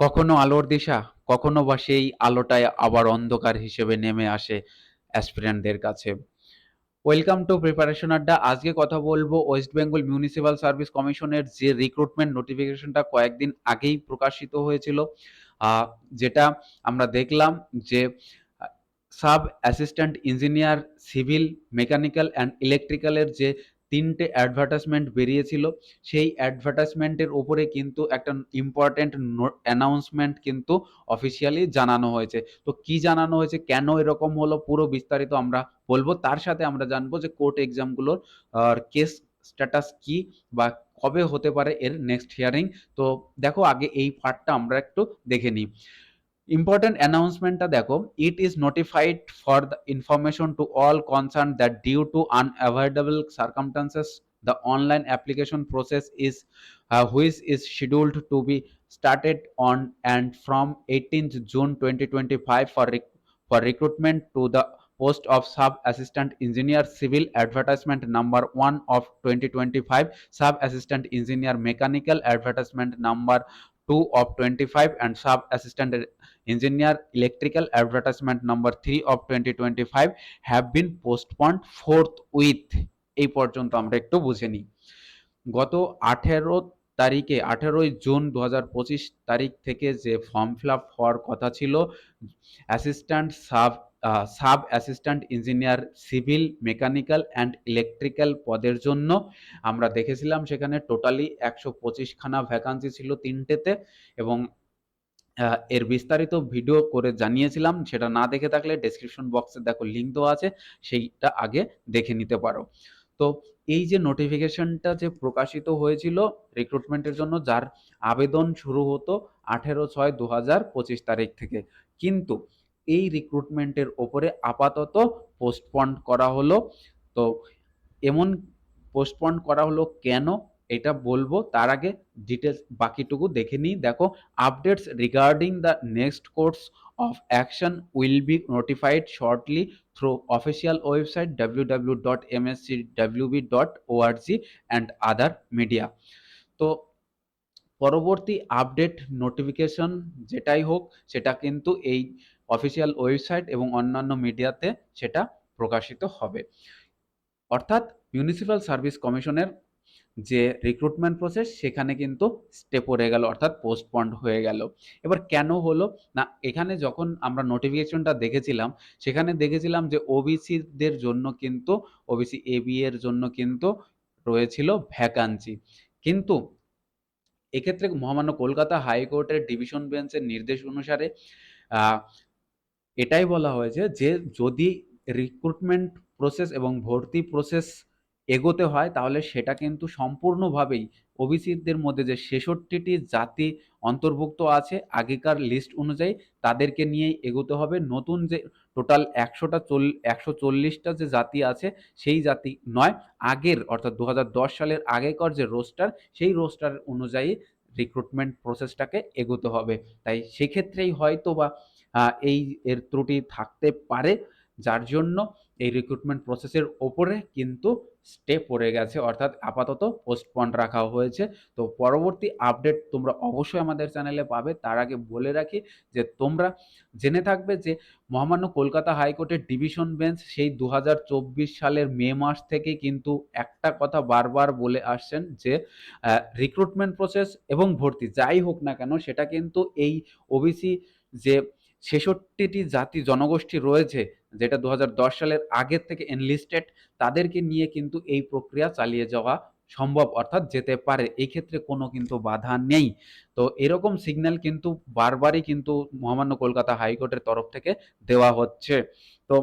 কখনো আলোর দিশা, কখনো বা সেই আলোটায় আবার অন্ধকার হিসেবে নেমে আসে অ্যাসপিরেন্টদের কাছে। ওয়েলকাম টু প্রিপারেশন আড্ডা। আজকে কথা বলব ওয়েস্ট বেঙ্গল মিউনিসিপাল সার্ভিস কমিশনের যে রিক্রুটমেন্ট নোটিফিকেশনটা কয়েকদিন আগেই প্রকাশিত হয়েছিল। যেটা আমরা দেখলাম যে sub assistant engineer, civil, mechanical and ইলেকট্রিক্যালের যে ৩ টে অ্যাডভার্টাইজমেন্ট বেরিয়েছিল, সেই অ্যাডভার্টাইজমেন্টের উপরে কিন্তু একটা ইম্পোর্টেন্ট নো অ্যানাউন্সমেন্ট কিন্তু অফিসিয়ালি জানানো হয়েছে। তো কি জানানো হয়েছে, কেন এরকম হলো পুরো বিস্তারিত আমরা বলব। তার সাথে আমরা জানব যে কোর্ট এক্সামগুলোর কেস স্ট্যাটাস কি বা কবে হতে পারে এর নেক্সট হিয়ারিং। তো দেখো আগে এই পার্টটা আমরা একটু দেখে নিই। important announcement দেখো it is notified for the information to all concerned that due to unavoidable circumstances the online application process is uh, which is scheduled to be started on and from 18th june 2025 for for recruitment to the post of sub assistant engineer civil advertisement number 1 of 2025 sub assistant engineer mechanical advertisement number 2 of 25 and Sub-Assistant Engineer Electrical Advertisement number 3 of 2025 have been postponed forthwith" এই পর্যন্ত আমরা একটু বুঝে নিই। গত 18 তারিখে 18ই June ২০২৫ তারিখ থেকে যে ফর্ম ফিল-আপ হওয়ার কথা ছিল assistant sub sub assistant engineer civil, mechanical and electrical পদের জন্য আমরা দেখেছিলাম সেখানে টোটালি একশো পঁচিশখানা ভ্যাকান্সি ছিল তিনটেতে এবং এর বিস্তারিত ভিডিও করে জানিয়েছিলাম। সেটা না দেখে থাকলে ডেসক্রিপশন বক্সে দেখো লিঙ্ক দেওয়া আছে, সেইটা আগে দেখে নিতে পারো। তো এই যে নোটিফিকেশনটা যে প্রকাশিত হয়েছিল রিক্রুটমেন্টের জন্য যার আবেদন শুরু হতো 18/৬/২০২৫ তারিখ থেকে। কিন্তু এই রিক্রুটমেন্টের ওপরে আপাতত পোস্টপন্ড করা হলো। তো এমন পোস্টপন্ড করা হলো কেন? এটা বলব। তার আগে ডিটেলস বাকিটুকু দেখে নিই। দেখো updates regarding the next course of action will be notified shortly through official website www.mscwb.org and other media. তো পরবর্তী আপডেট নোটিফিকেশন যেটাই হোক, সেটা কিন্তু এই অফিসিয়াল ওয়েবসাইট এবং অন্যান্য মিডিয়াতে সেটা প্রকাশিত হবে। অর্থাৎ মিউনিসিপাল সার্ভিস কমিশনের যে রিক্রুটমেন্ট প্রসেস সেখানে কিন্তু স্টে পড়ে গেল অর্থাৎ পোস্টপন্ড হয়ে গেল। এবার কেন হলো? না এখানে যখন আমরা নোটিফিকেশনটা দেখেছিলাম, সেখানে দেখেছিলাম যে ওবিসিদের জন্য কিন্তু ওবিসি এবি এর জন্য কিন্তু রয়েছিল ভ্যাকান্সি। কিন্তু এক্ষেত্রে মহামান্য কলকাতা হাইকোর্টের ডিভিশন বেঞ্চের নির্দেশ অনুসারে এটাই বলা হয়েছে যে যদি রিক্রুটমেন্ট প্রসেস এবং ভর্তি প্রসেস এগোতে হয়, তাহলে সেটা কিন্তু সম্পূর্ণভাবেই ওবিসিদের মধ্যে যে ছেষট্টিটি জাতি অন্তর্ভুক্ত আছে, আগেকার লিস্ট অনুযায়ী তাদেরকে নিয়েই এগোতে হবে। নতুন যে টোটাল ১০০ টা চল ১৪০ টা যে জাতি আছে, সেই জাতি নয়। আগের অর্থাৎ ২০১০ সালের আগেকার যে রোস্টার সেই রোস্টার অনুযায়ী রিক্রুটমেন্ট প্রসেসটাকে এগোতে হবে। তাই সেক্ষেত্রেই হয়তোবা আ এই এর ত্রুটি থাকতে পারে। যার জন্য এই রিক্রুটমেন্ট প্রসেসের ওপরে কিন্তু স্টে পড়ে গেছে, অর্থাৎ আপাতত পোস্টপন্ড রাখা হয়েছে। তো পরবর্তী আপডেট তোমরা অবশ্যই আমাদের চ্যানেলে পাবে। তার আগে বলে রাখি যে তোমরা জেনে থাকবে যে মহামান্য কলকাতা হাইকোর্টের ডিভিশন বেঞ্চ সেই ২০২৪ সালের মে মাস থেকে কিন্তু একটা কথা বারবার বলে আসছেন যে রিক্রুটমেন্ট প্রসেস এবং ভর্তি যাই হোক না কেন, সেটা কিন্তু এই ওবিসি যে ৬৬ টি জাতি জনগোষ্ঠী রয়েছে যেটা ২০১০ সালের আগের থেকে এনলিস্টেড তাদেরকে নিয়ে কিন্তু এই প্রক্রিয়া চালিয়ে যাওয়া সম্ভব, অর্থাৎ যেতে পারে। এই ক্ষেত্রে কোনো কিন্তু বাধা নেই। তো এরকম সিগন্যাল কিন্তু বারবারই কিন্তু মহামান্য কলকাতা হাইকোর্টের তরফ থেকে দেওয়া হচ্ছে। তো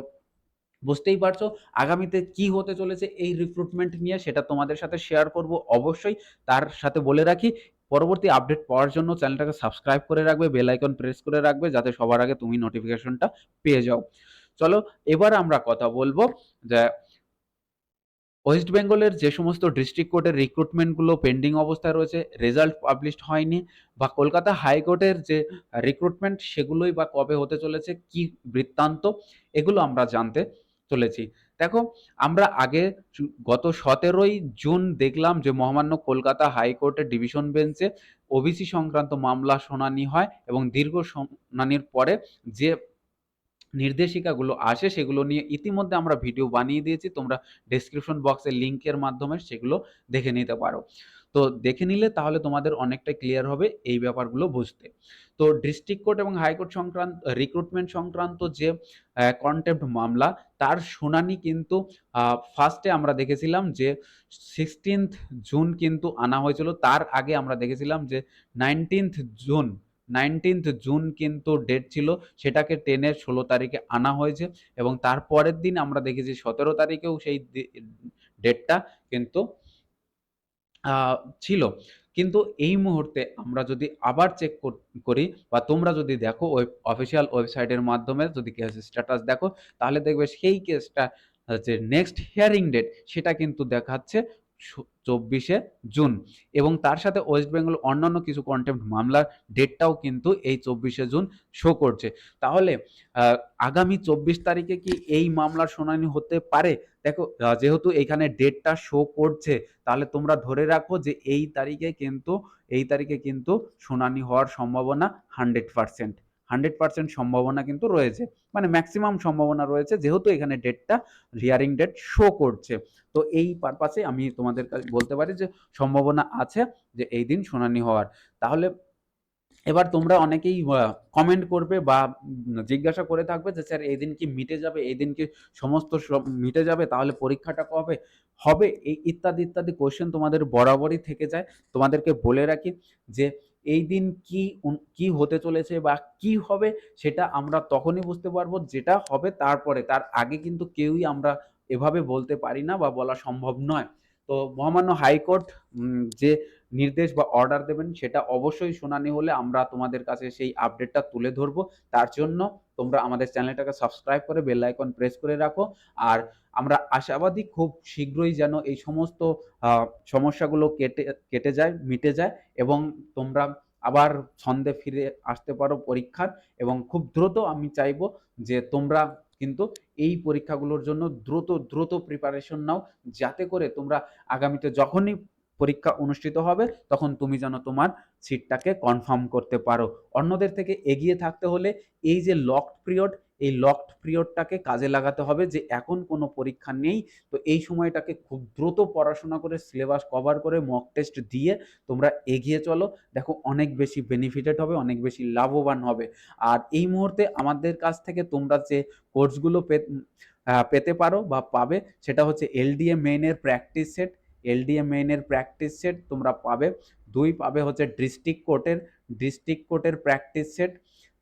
বুঝতেই পারছ, আগামীতে কি হতে চলেছে এই রিক্রুটমেন্ট নিয়ে সেটা তোমাদের সাথে শেয়ার করব অবশ্যই। তার সাথে বলে রাখি পরবর্তী আপডেট পাওয়ার জন্য চ্যানেলটাকে সাবস্ক্রাইব করে রাখবে, বেল আইকন প্রেস করে রাখবে যাতে সবার আগে তুমি নোটিফিকেশনটা পেয়ে যাও। চলো এবার আমরা কথা বলব যে ওয়েস্ট বেঙ্গলের যে সমস্ত ডিস্ট্রিক্ট কোর্টের রিক্রুটমেন্টগুলো পেন্ডিং অবস্থায় রয়েছে, রেজাল্ট পাবলিশড হয়নি বা কলকাতা হাইকোর্টের যে রিক্রুটমেন্ট সেগুলোই বা কবে হতে চলেছে, কি বৃত্তান্ত এগুলো আমরা জানতে চলেছি। দেখো, আমরা আগে গত সতেরোই জুন দেখলাম যে মহামান্য কলকাতা হাইকোর্টের ডিভিশন বেঞ্চে ওবিসি সংক্রান্ত মামলা শুনানি হয় এবং দীর্ঘ শুনানির পরে যে নির্দেশিকাগুলো আসে সেগুলো নিয়ে ইতিমধ্যে আমরা ভিডিও বানিয়ে দিয়েছি। তোমরা ডেসক্রিপশন বক্সের লিঙ্কের মাধ্যমে সেগুলো দেখে নিতে পারো। তো দেখে নিলে তাহলে তোমাদের অনেকটা ক্লিয়ার হবে এই ব্যাপারগুলো বুঝতে। তো ডিস্ট্রিক্ট কোর্ট এবং হাইকোর্ট সংক্রান্ত রিক্রুটমেন্ট সংক্রান্ত যে কন্টেম্প মামলা, তার শুনানি কিন্তু ফার্স্টে আমরা দেখেছিলাম যে সিক্সটিন্থ জুন কিন্তু আনা হয়েছিল। তার আগে আমরা দেখেছিলাম যে নাইনটিন্থ জুন নাইনটিন্থ জুন কিন্তু ডেট ছিল, সেটাকে টেনের ষোলো তারিখে আনা হয়েছে এবং তারপরের দিন আমরা দেখেছি সতেরো তারিখেও সেই ডেটটা কিন্তু ছিল। কিন্তু এই মুহূর্তে আমরা যদি আবার চেক করি বা তোমরা যদি দেখো ওই অফিসিয়াল ওয়েবসাইটের মাধ্যমে যদি কেস স্ট্যাটাস দেখো, তাহলে দেখবে সেই কেসটা যে নেক্সট হিয়ারিং ডেট সেটা কিন্তু দেখাচ্ছে চব্বিশে জুন। এবং তার সাথে ওয়েস্ট বেঙ্গল অন্যান্য কিছু কন্টেম্প মামলার ডেটটাও কিন্তু এই চব্বিশে জুন শো করছে। তাহলে আগামী চব্বিশ তারিখে কি এই মামলার শুনানি হতে পারে? দেখো যেহেতু এখানে ডেটটা শো করছে, তাহলে তোমরা ধরে রাখো যে এই তারিখে কিন্তু, এই তারিখে কিন্তু শুনানি হওয়ার সম্ভাবনা হান্ড্রেড পার্সেন্ট হান্ড্রেড পার্সেন্ট সম্ভাবনা কিন্তু রয়েছে। মানে ম্যাক্সিমাম সম্ভাবনা রয়েছে, যেহেতু এখানে ডেটটা হিয়ারিং ডেট শো করছে। তো এই পারপাসে আমি তোমাদের কাছে বলতে পারি যে সম্ভাবনা আছে যে এই দিন শুনানি হওয়ার। তাহলে এবার তোমরা অনেকেই কমেন্ট করবে বা জিজ্ঞাসা করে থাকবে যে, স্যার, এই দিন কি মিটে যাবে? এই দিন কি সমস্ত সব মিটে যাবে? তাহলে পরীক্ষাটা কবে? হবে, এই ইত্যাদি ইত্যাদি কোশ্চেন তোমাদের বরাবরই থেকে যায়। তোমাদেরকে বলে রাখি যে এই দিন কি কি হতে চলেছে বা কি হবে সেটা আমরা তখনই বুঝতে পারব, যেটা হবে তারপরে। তার আগে কিন্তু কেউই আমরা এভাবে বলতে পারি না বা বলা সম্ভব নয়। তো মহামান্য হাইকোর্ট যে নির্দেশ বা অর্ডার দেবেন, সেটা অবশ্যই শুনানি হলে আমরা তোমাদের কাছে সেই আপডেটটা তুলে ধরবো। তার জন্য তোমরা আমাদের চ্যানেলটাকে সাবস্ক্রাইব করে বেল আইকন প্রেস করে রাখো। আর আমরা আশাবাদী খুব শীঘ্রই যেন এই সমস্ত সমস্যাগুলো কেটে কেটে যায়, মিটে যায় এবং তোমরা আবার ছন্দে ফিরে আসতে পারো পরীক্ষার। এবং খুব দ্রুত আমি চাইব যে তোমরা কিন্তু এই পরীক্ষাগুলোর জন্য দ্রুত দ্রুত প্রিপারেশন নাও যাতে করে তোমরা আগামীতে যখনই পরীক্ষা অনুষ্ঠিত হবে তখন তুমি যেন তোমার সিটটাকে কনফার্ম করতে পারো। অন্যদের থেকে এগিয়ে থাকতে হলে এই যে লক পিরিয়ড এই লকড পিরিয়ডটাকে কাজে লাগাতে হবে যে এখন কোনো পরীক্ষা নেই। তো এই সময়টাকে খুব দ্রুত পড়াশোনা করে সিলেবাস কভার করে মক টেস্ট দিয়ে তোমরা এগিয়ে চলো। দেখো অনেক বেশি বেনিফিটেড হবে, অনেক বেশি লাভবান হবে। আর এই মুহূর্তে আমাদের কাছ থেকে তোমরা যে কোর্সগুলো পেতে পারো বা পাবে, সেটা হচ্ছে এলডিএ মেইনের প্র্যাকটিস সেট এলডিএ মেইনের প্র্যাকটিস সেট তোমরা পাবে। দুই পাবে হচ্ছে ডিস্ট্রিক্ট কোর্টের ডিস্ট্রিক্ট কোর্টের প্র্যাকটিস সেট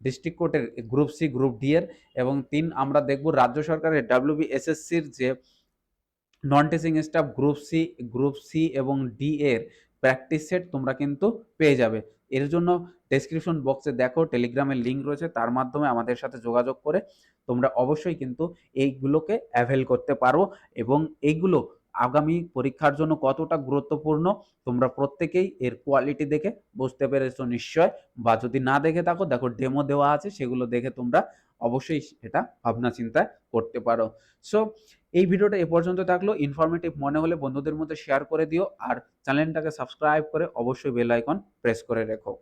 ডিস্ট্রিক্ট কোর্টের গ্রুপ সি গ্রুপ ডি এর এবং তিন আমরা দেখব রাজ্য সরকারের ডাব্লিউবি এসএসসির যে non teaching staff group C group C এবং ডি এর প্র্যাকটিস সেট তোমরা কিন্তু পেয়ে যাবে। এর জন্য ডেসক্রিপশন বক্সে দেখো টেলিগ্রামের লিঙ্ক রয়েছে, তার মাধ্যমে আমাদের সাথে যোগাযোগ করে তোমরা অবশ্যই কিন্তু এইগুলোকে অ্যাভেল করতে পারো এবং এইগুলো আগামী পরীক্ষার জন্য কতটা গুরুত্বপূর্ণ, তোমরা প্রত্যেকেই এর কোয়ালিটি দেখে বুঝতে পেরেছ নিশ্চয়, বা যদি না দেখে থাকো, দেখো ডেমো দেওয়া আছে, সেগুলো দেখে তোমরা অবশ্যই এটা ভাবনা চিন্তা করতে পারো। সো এই ভিডিওটা এ পর্যন্ত থাকল। ইনফরমেটিভ মনে হলে বন্ধুদের মধ্যে শেয়ার করে দিও, আর চ্যানেলটাকে সাবস্ক্রাইব করে অবশ্যই বেল আইকন প্রেস করে রেখো।